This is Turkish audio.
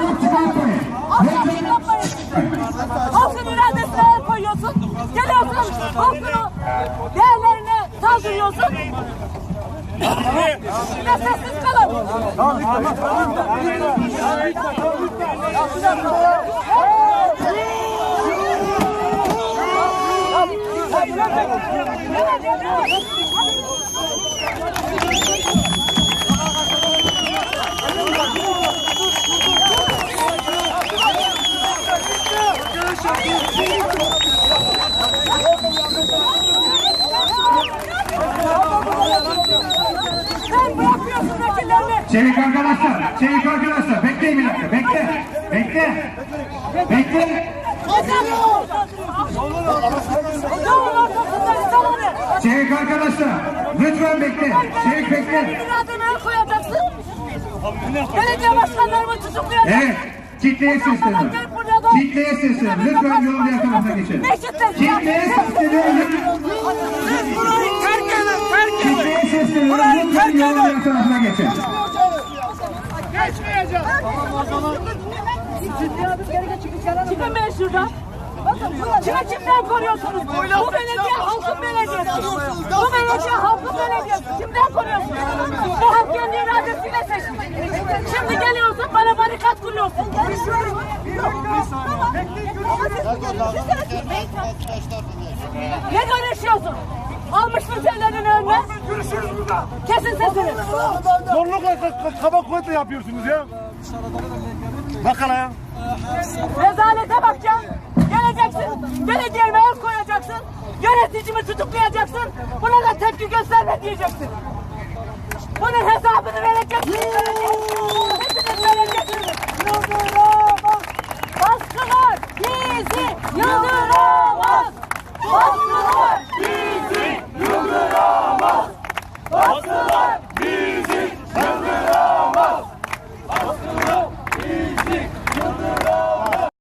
çıkartmayın. Asla yapmayın. Halkın iradesine el koyuyorsun. Geliyorsun halkın değerlerine saldırıyorsun. Yine sessiz kalın. Sen bırakmıyorsun vekillerini. Çevik arkadaşlar, çevik arkadaşlar. Bekleyin bir dakika, bekle. Bekle. Bekle. Çevik arkadaşlar. Lütfen bekle. Çevik bekle. Belediye başkanlarımı tutuklayacaksın. Evet. Kitleye sesleniyorum. Kitleye sesleniyorum. Lütfen yolun diğer tarafına geçin. Kitleye sesleniyorum. Kitleye sesleniyorum. Lütfen yolun diğer tarafına geçin. Çıkın ben şuradan. Kime kimden koruyorsunuz? Bu belediye halkın belediyesi. Bu belediye halkın belediyesi. Kimden koruyorsunuz? Bu halk kendi iradesiyle seçti. Şimdi geliyorsun bana barikat kuruyorsun. Ne görüşüyorsun? Almış müşterilerin önüne. Görüşürüz burada. Kesin sesini. Zorlukla ka- ka- kaba kuvvetle yapıyorsunuz ya. Bak hele ya. Rezalete bakacaksın. Geleceksin. Belediyeme el koyacaksın. Yöneticimi tutuklayacaksın. Buna da tepki gösterme diyeceksin. Bunun hesabını vereceksin.